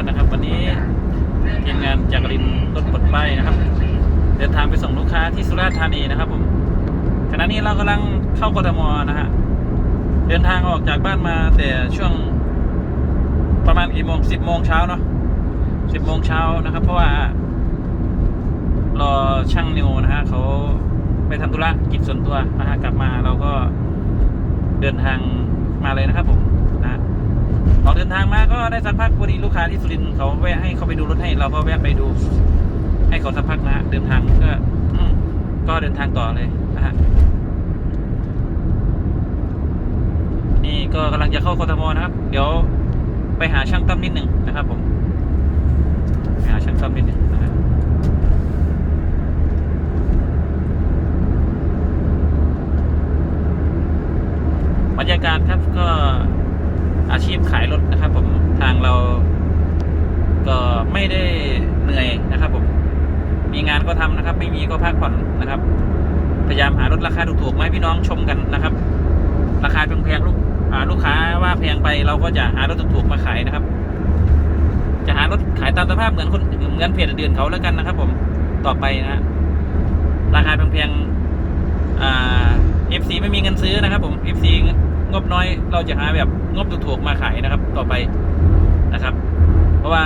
ท่านนะครับ วันนี้ทีมงานจากรินรถปลดป้ายนะครับ เดินทางไปส่งลูกค้าที่สุราษฎร์ธานีนะครับผมขณะนี้เรากำลังเข้ากทมนะฮะเดินทางออกจากบ้านมาแต่ช่วงประมาณกี่โมงสิบโมงเช้าเนาะสิบโมงเช้านะครับ เพราะว่ารอช่างนิวนะฮะเขาไปทำธุระกิจส่วนตัวนะฮะกลับมาเราก็เดินทางมาเลยนะครับผมนะฮะ ออกเดิ นทางมาก็ได้สักพักพอดีลูกค้าที่สุรินทร์เขาแวะให้เขาไปดูรถให้เราก็แวะไปดู ให้เขาสักพักนะเดินทางก็ก็เดินทางต่อเลยนะฮะนี่ก็กำลังจะเข้ากทมนะครับ เดี๋ยวไปหาช่างตั้มนิดหนึ่งนะครับ ผมไปหาช่างตั้มนิดหนึ่งนะฮะบรรยากาศครับก็ อาชีพ ขายรถนะครับ ผมทางเราก็ไม่ได้เหนื่อยนะครับ ผม มีงานก็ทำนะครับ ไม่มีก็พักผ่อนนะครับ พยายามหารถราคาถูกๆมาให้พี่น้องชมกันนะครับ ราคาแพงๆลูกลูกค้าว่าแพงไปเราก็จะหารถถูกๆมาขายนะครับ จะหารถขายตามสภาพเหมือนคนเหมือนเพจอื่นเขาแล้วกันนะครับ ผมต่อไปนะราคาแพงๆเอ่า FC ไม่มีเงินซื้อนะครับ ผม FC งบน้อยเราจะหาแบบงบถูกๆมาขายนะครับต่อไปนะครับ เพราะว่า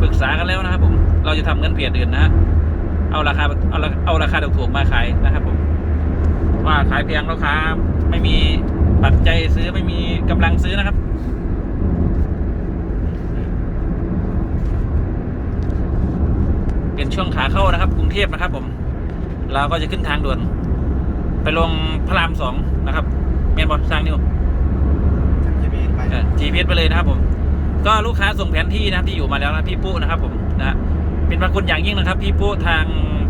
ปรึกษากันแล้วนะครับ ผมเราจะทำเงินเพจอื่นนะฮะเอาราคาเอาราเอาราคาถูกๆมาขายนะครับ ผม ว่าขายแพงลูกค้าไม่มีปัจจัยซื้อไม่มีกำลังซื้อนะครับเป็นช่วงขาเข้านะครับกรุงเทพนะครับ ผม เราก็จะขึ้นทางด่วน ไปลงพระรามสองนะครับเมียนบอสร้างนิว GPS ไปเลยนะครับผม ก็ลูกค้าส่งแผนที่นะครับที่อยู่มาแล้วนะพี่ปุ๊นะครับผมนะเป็นพระคุณอย่างยิ่งนะครับ พี่ปุ๊ทาง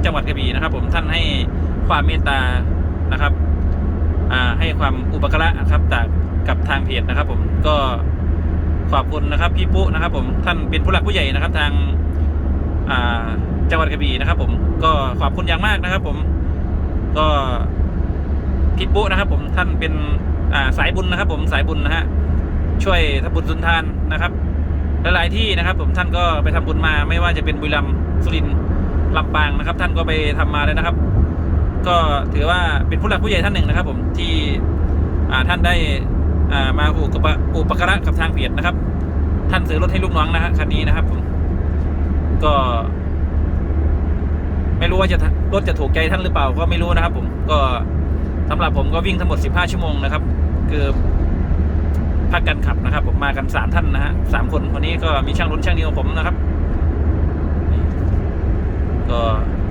จังหวัดกระบี่นะครับ ผมท่านให้ความเมตตานะครับให้ความอุปการะนะครับจากกับทางเพจนะครับ ผมก็ขอบคุณนะครับ พี่ปุ๊นะครับ ผมท่านเป็นผู้หลักผู้ใหญ่นะครับ ทางจังหวัดกระบี่นะครับ ผมก็ขอบคุณอย่างมากนะครับ ผมก็พี่ปุ๊นะครับ ผมท่านเป็นสายบุญนะครับ ผมสายบุญนะฮะ ช่วยทำบุญสุนทานนะครับ หลาย ๆ ที่นะครับ ผมท่านก็ไปทำบุญมาไม่ว่าจะเป็นบุรีรัมย์สุรินทร์ลำปางนะครับ ท่านก็ไปทำมาเลยนะครับ ก็ถือว่าเป็นผู้หลักผู้ใหญ่ท่านหนึ่งนะครับ ผมที่อ่าท่านได้อ่ามาอุปอุปการะกับทางเพจนะครับ ท่านซื้อรถให้ลูกน้องนะฮะคันนี้นะครับผมก็ ไม่รู้ว่าจะรถจะถูกใจท่านหรือเปล่าก็ไม่รู้นะครับ ผมก็สำหรับผมก็วิ่งทั้งหมด 15 ชั่วโมงนะครับ คือ พักกันขับนะครับ ผมมากันสามท่านนะฮะสามคนวันนี้ก็มีช่างรุ่นช่างนิวผมนะครับก็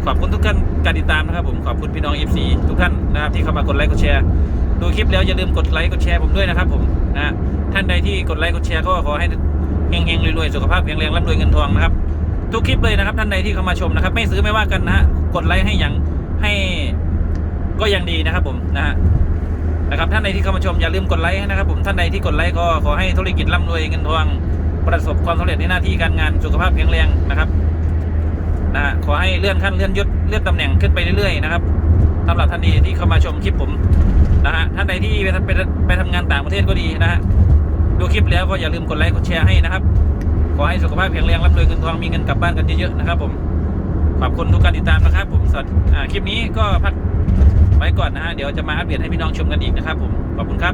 ขอบคุณทุกท่านการติดตามนะครับผมขอบคุณพี่น้อง FC ทุกท่านนะครับที่เข้ามากดไลค์กดแชร์ดูคลิปแล้วอย่าลืมกดไลค์กดแชร์ผมด้วยนะครับ ผมนะท่านใดที่กดไลค์กดแชร์ก็ขอให้เฮงๆรวยๆสุขภาพแข็งแรงร่ำรวยเงินทองนะครับทุกคลิปเลยนะครับ ท่านใดที่เข้ามาชมนะครับ ไม่ซื้อไม่ว่ากันนะฮะกดไลค์ให้อย่างให้ก็ยังดีนะครับผมนะฮะ นะครับท่านใดที่เข้ามาชมอย่าลืมกดไลค์นะครับผมท่านใดที่กดไลค์ก็ขอให้ธุรกิจร่ำรวยเงินทองประสบความสำเร็จในหน้าที่การงานสุขภาพแข็งแรงนะครับนะฮะขอให้เลื่อนขั้นเลื่อนยศเลื่อนตำแหน่งขึ้นไปเรื่อยๆนะครับสำหรับท่านใดที่เข้ามาชมคลิปผมนะฮะท่านใดที่ไปทำไปไปทำงานต่างประเทศก็ดีนะฮะดูคลิปแล้วก็อย่าลืมกดไลค์กดแชร์ให้นะครับ ขอให้สุขภาพแข็งแรงร่ำรวยเงินทองมีเงินกลับบ้านกันเยอะๆนะครับผมขอบคุณทุกการติดตามนะครับ ผมสวัสดีคลิปนี้ก็พัก ไว้ก่อนนะฮะเดี๋ยวจะมาอัปเดตให้พี่น้องชมกันอีกนะครับผมขอบคุณครับ